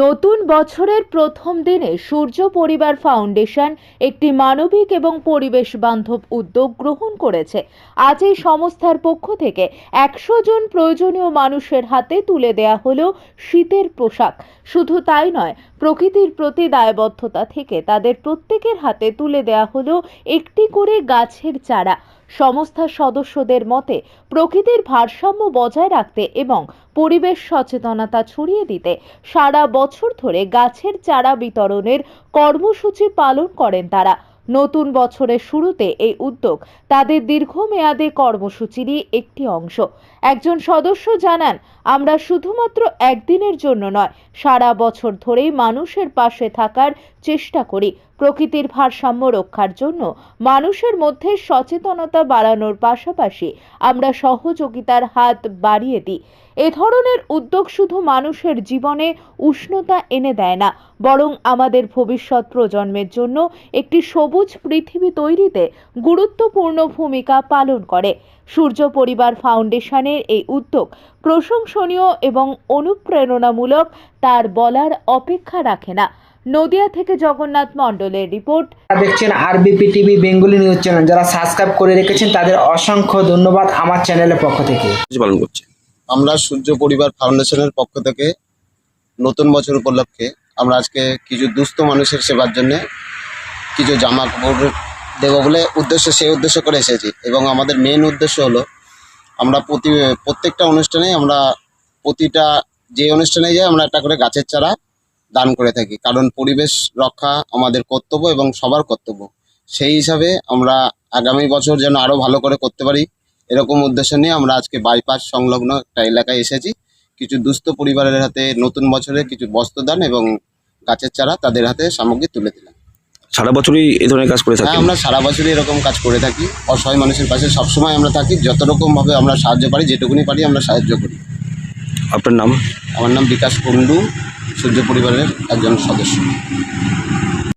নতুন বছরের প্রথম দিনে সূর্য পরিবার ফাউন্ডেশন একটি মানবিক এবং পরিবেশ বান্ধব উদ্যোগ গ্রহণ করেছে। আজ এই সংস্থার পক্ষ থেকে একশো জন প্রয়োজনীয় মানুষের হাতে তুলে দেয়া হলো শীতের পোশাক। শুধু তাই নয়, প্রকৃতির প্রতি দায়বদ্ধতা থেকে তাদের প্রত্যেকের হাতে তুলে দেয়া হলো একটি করে গাছের চারা। সংস্থার সদস্যদের মতে প্রকৃতির ভারসাম্য বজায় রাখতে এবং পরিবেশ সচেতনতা ছড়িয়ে দিতে সারা বছর ধরে গাছের চারা বিতরণের কর্মসূচি পালন করেন তারা। নতুন বছরের শুরুতে এই উদ্যোগ তাদের দীর্ঘমেয়াদী কর্মসূচিরই একটি অংশ। একজন সদস্য জানান, আমরা শুধুমাত্র একদিনের জন্য নয়, সারা বছর ধরেই মানুষের পাশে থাকার চেষ্টা করি। প্রকৃতির ভারসাম্য রক্ষার জন্য মানুষের মধ্যে সচেতনতা বাড়ানোর পাশাপাশি আমরা সহযোগিতার হাত বাড়িয়ে দিই। এ ধরনের উদ্যোগ শুধু মানুষের জীবনে উষ্ণতা এনে দেয় না, বরং আমাদের ভবিষ্যৎ প্রজন্মের জন্য একটি সবুজ পৃথিবী তৈরিতে গুরুত্বপূর্ণ ভূমিকা পালন করে। সূর্য পরিবার ফাউন্ডেশনের এই উদ্যোগ প্রশংসনীয় এবং অনুপ্রেরণামূলক তার বলার অপেক্ষা রাখে না। নদিয়া থেকে জগন্নাথ মণ্ডলের রিপোর্ট। আপনারা দেখছেন RBP TV Bengali news channel. যারা সাবস্ক্রাইব করে রেখেছেন তাদের অসংখ্য ধন্যবাদ আমার চ্যানেলের পক্ষ থেকে। কাজ পালন করছে আমরা সূর্য পরিবার ফাউন্ডেশনের পক্ষ থেকে নতুন বছর উপলক্ষে আমরা আজকে কিছু দুস্থ মানুষের সেবার জন্য কিছু জামা কাপড় দেবো বলে উদ্দেশ্য সেই উদ্দেশ্য করে এসেছি। এবং আমাদের মেন উদ্দেশ্য হলো আমরা প্রতি প্রত্যেকটা অনুষ্ঠানে আমরা প্রতিটা যে অনুষ্ঠানে যাই আমরা একটা করে গাছের চারা দান করে থাকি। কারণ পরিবেশ রক্ষা আমাদের কর্তব্য এবং সবার কর্তব্য। সেই হিসাবে আমরা আগামী বছর যেন আরও ভালো করে করতে পারি এরকম উদ্দেশ্য নিয়ে আমরা আজকে বাইপাস সংলগ্ন একটা এলাকায় এসেছি। কিছু দুস্থ পরিবারের হাতে নতুন বছরে কিছু বস্ত্রদান এবং গাছের চারা তাদের হাতে সামগ্রী তুলে দিলাম। সারা বছরই এই ধরনের কাজ করে হ্যাঁ আমরা সারা বছরই এরকম কাজ করে থাকি। অসহায় মানুষের পাশে সবসময় আমরা থাকি। যত রকমভাবে আমরা সাহায্য পারি যেটুকুনি পারি আমরা সাহায্য করি। আপনার নাম? আমার নাম বিকাশ কুন্ডু সূর্য পরিবারের একজন সদস্য।